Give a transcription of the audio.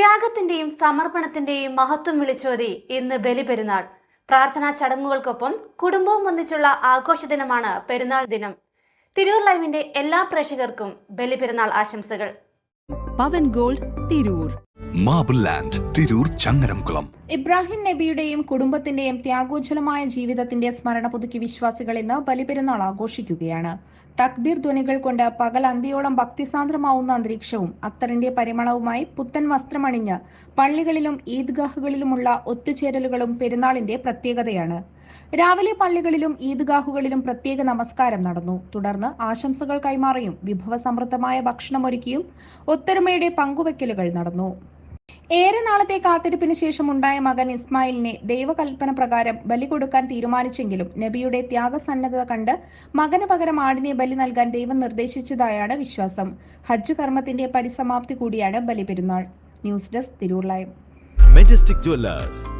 ത്യാഗത്തിന്റെയും സമർപ്പണത്തിന്റെയും മഹത്വം വിളിച്ചോതി ഇന്ന് ബലിപെരുന്നാൾ. പ്രാർത്ഥനാ ചടങ്ങുകൾക്കൊപ്പം കുടുംബവും ഒന്നിച്ചുള്ള ആഘോഷ ദിനമാണ് പെരുന്നാൾ ദിനം. തിരൂർ ലൈവിന്റെ എല്ലാ പ്രേക്ഷകർക്കും ബലിപെരുന്നാൾ ആശംസകൾ. Pavan gold Tirur. Marble land Tirur Changaramkulam. Ibrahim നബിയുടെയും കുടുംബത്തിന്റെയും ത്യാഗോജ്വലമായ ജീവിതത്തിന്റെ സ്മരണ പുതുക്കി വിശ്വാസികൾ ഇന്ന് ബലിപെരുന്നാൾ ആഘോഷിക്കുകയാണ്. തക്ബീർ ധ്വനികൾ കൊണ്ട് പകൽ അന്തിയോളം ഭക്തിസാന്ദ്രമാവുന്ന അന്തരീക്ഷവും അത്തറിന്റെ പരിമളവുമായി പുത്തൻ വസ്ത്രമണിഞ്ഞ് പള്ളികളിലും ഈദ്ഗാഹുകളിലുമുള്ള ഒത്തുചേരലുകളും പെരുന്നാളിന്റെ പ്രത്യേകതയാണ്. രാവിലെ പള്ളികളിലും ഈദ്ഗാഹുകളിലും പ്രത്യേക നമസ്കാരം നടന്നു. തുടർന്ന് ആശംസകൾ കൈമാറിയും വിഭവസമൃദ്ധമായ ഭക്ഷണമൊരുക്കിയും ഒത്തൊരുമയുടെ പങ്കുവെക്കലുകൾ നടന്നു. ഏറെ നാളത്തെ കാത്തിരിപ്പിന് ശേഷം ഉണ്ടായ മകൻ ഇസ്മായിലിനെ ദൈവകൽപ്പന പ്രകാരം ബലി കൊടുക്കാൻ തീരുമാനിച്ചെങ്കിലും നബിയുടെ ത്യാഗസന്നദ്ധത കണ്ട് മകന് പകരം ആടിനെ ബലി നൽകാൻ ദൈവം നിർദ്ദേശിച്ചതായാണ് വിശ്വാസം. ഹജ്ജ് കർമ്മത്തിന്റെ പരിസമാപ്തി കൂടിയാണ് Baliperunnal. News desk Tirur live. Majestic jewellers